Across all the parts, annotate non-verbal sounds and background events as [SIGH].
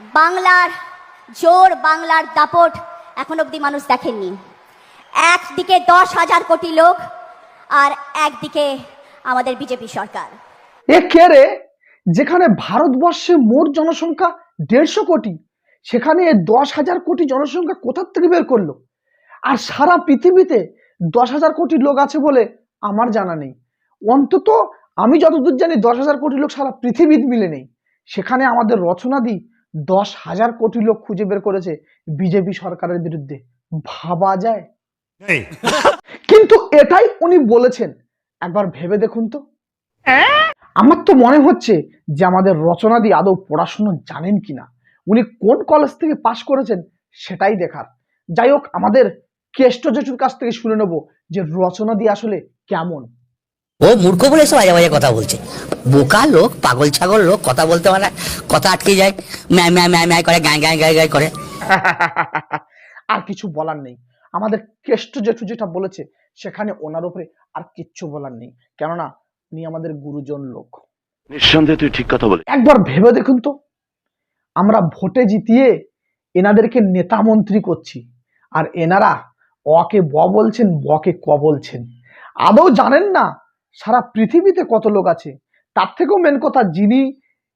বাংলার জোর বাংলার দাপট এখন অবধি মানুষ দেখেননি। একদিকে দশ হাজার কোটি লোক আর একদিকে আমাদের বিজেপি সরকার। এ যেখানে ভারতবর্ষে মোট জনসংখ্যা দেড়শো কোটি, সেখানে দশ হাজার কোটি জনসংখ্যা কোথার থেকে বের করল? আর সারা পৃথিবীতে দশ হাজার কোটি লোক আছে বলে আমার জানা নেই। অন্তত আমি যতদূর জানি দশ হাজার কোটি লোক সারা পৃথিবীর মিলে নেই। সেখানে আমাদের রচনাদি দশ হাজার কোটি লোক খুঁজে বের করেছে বিজেপি সরকারের বিরুদ্ধে। ভাবা যায়? কিন্তু এটাই উনি বলেছেন। একবার ভেবে দেখুন তো। আমার তো মনে হচ্ছে যে আমাদের রচনাদি আদৌ পড়াশুনো জানেন কিনা। উনি কোন কলেজ থেকে পাশ করেছেন সেটাই দেখার। যাই হোক আমাদের কেষ্ট জেঠুর কাছ থেকে শুনে নেব যে রচনাদি আসলে কেমন। ও মূর্খ বলে এসব বাজে বাজে কথা বলছে। বোকা লোক পাগল ছাগল লোক কথা বলতে পারে না, কথা আটকে যায়। ম্যায় ম্যায় ম্যায় ম্যায় করে গায়ে গায়ে গায়ে গায়ে করে। [LAUGHS] আর কিছু বলার নেই। আমাদের কেষ্ট জেঠু যেটা বলেছে সেখানে ওনার উপরে আর কিচ্ছু বলার নেই। কেননা উনি আমাদের গুরুজন লোক। নিঃসন্দেহে তুই ঠিক কথা বলে একবার ভেবে দেখুন তো আমরা ভোটে জিতিয়ে এনাদেরকে নেতা মন্ত্রী করছি আর এনারা অকে ব বলছেন বকে ক বলছেন। আদৌ জানেন না সারা পৃথিবীতে কত লোক আছে তার থেকেও মেন কথা যিনি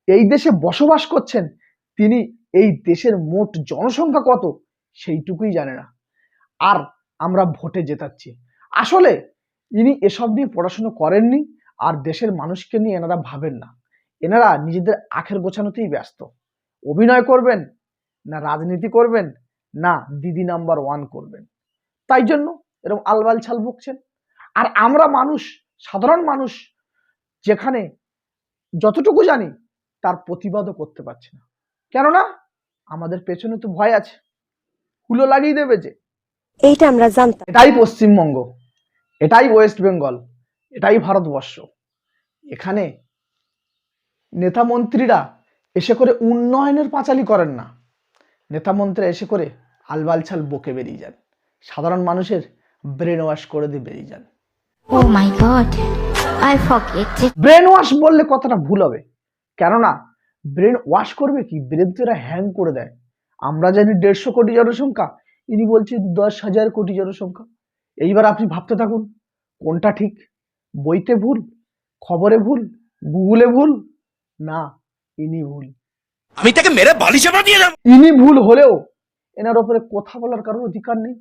এই দেশে বসবাস করছেন, তিনি এই দেশের মোট জনসংখ্যা কত সেইটুকুই জানে না। আর আমরা ভোটে জেতাচ্ছি। আসলে ইনি এসব নিয়ে পড়াশুনো করেননি আর দেশের মানুষকে নিয়ে এনারা ভাবেন না। এনারা নিজেদের আখের গোছানোতেই ব্যস্ত। অভিনয় করবেন, না রাজনীতি করবেন, না দিদি নাম্বার ওয়ান করবেন। তাই জন্য এরকম আলবাল ছাল বকছেন আর আমরা মানুষ, সাধারণ মানুষ, যেখানে যতটুকু জানি তার প্রতিবাদও করতে পারছি না। কেননা আমাদের পেছনে তো ভয় আছে। হুলো লাগিয়ে দেবে যে। এইটা আমরা জানতাম। এটাই পশ্চিমবঙ্গ। এটাই ওয়েস্ট বেঙ্গল। এটাই ভারতবর্ষ। এখানে নেতা মন্ত্রীরা এসে করে উন্নয়নের পাঁচালি করেন না। নেতা মন্ত্রীরা এসে করে আলবালছাল বকে বেরিয়ে যান। সাধারণ মানুষের ব্রেন ওয়াশ করে দিয়ে বেরিয়ে যান। Oh my god, I forget it. Brain wash বললে কথাটা ভুল হবে। কেননা ব্রেন ওয়াশ করবে কি? ব্রেন তো এরা হ্যাং করে দেয়। আমরা জানি দেড়শো কোটি জনসংখ্যা ইনি বলছেন দশ হাজার কোটি জনসংখ্যা। এইবার আপনি ভাবতে থাকুন কোনটা ঠিক? বইতে ভুল? খবরে ভুল? গুগলে ভুল? না ইনি ভুল। আমি তাকে মেরে বালি চাপা দিয়ে দেবো। ইনি ভুল হলেও এনার ওপরে কথা বলার কারোর অধিকার নেই।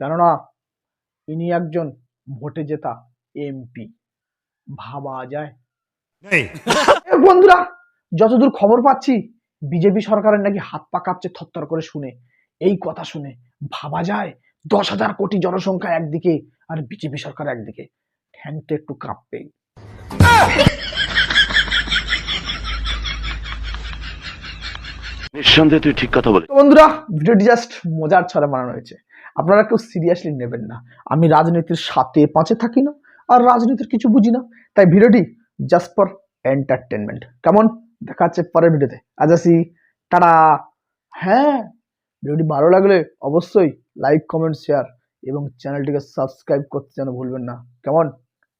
কেননা ইনি একজন ভোটে জেতা। এমপি। ভাবা যায়। বন্ধুরা যতদূর খবর পাচ্ছি বিজেপি সরকারের নাকি হাত পা কাঁপছে থরথর করে শুনে। এই কথা শুনে ভাবা যায় দশ হাজার কোটি জনসংখ্যা একদিকে আর বিজেপি সরকার একদিকে। ঠ্যাং তো একটু কাঁপবেই নিঃসন্দেহে তুই ঠিক কথা বলে বন্ধুরা ভিডিওটি জাস্ট মজার ছড়া বানানো হয়েছে। আপনারা কেউ সিরিয়াসলি নেবেন না। আমি রাজনীতির সাথে পাঁচে থাকি না। আর রাজনীতির কিছু বুঝি না তাই ভিডিওটি জাস্ট ফর এন্টারটেনমেন্ট কেমন দেখা যাচ্ছে পরের ভিডিওতে আজ আসি টাটা হ্যাঁ ভিডিওটি ভালো লাগলে অবশ্যই লাইক কমেন্ট শেয়ার এবং চ্যানেলটিকে সাবস্ক্রাইব করতে যেন ভুলবেন না কেমন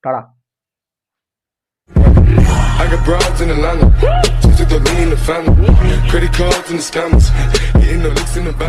tata I got broads in Atlanta. Just took the lean in the family. Credit cards and the scammers. Hitting the licks in the back.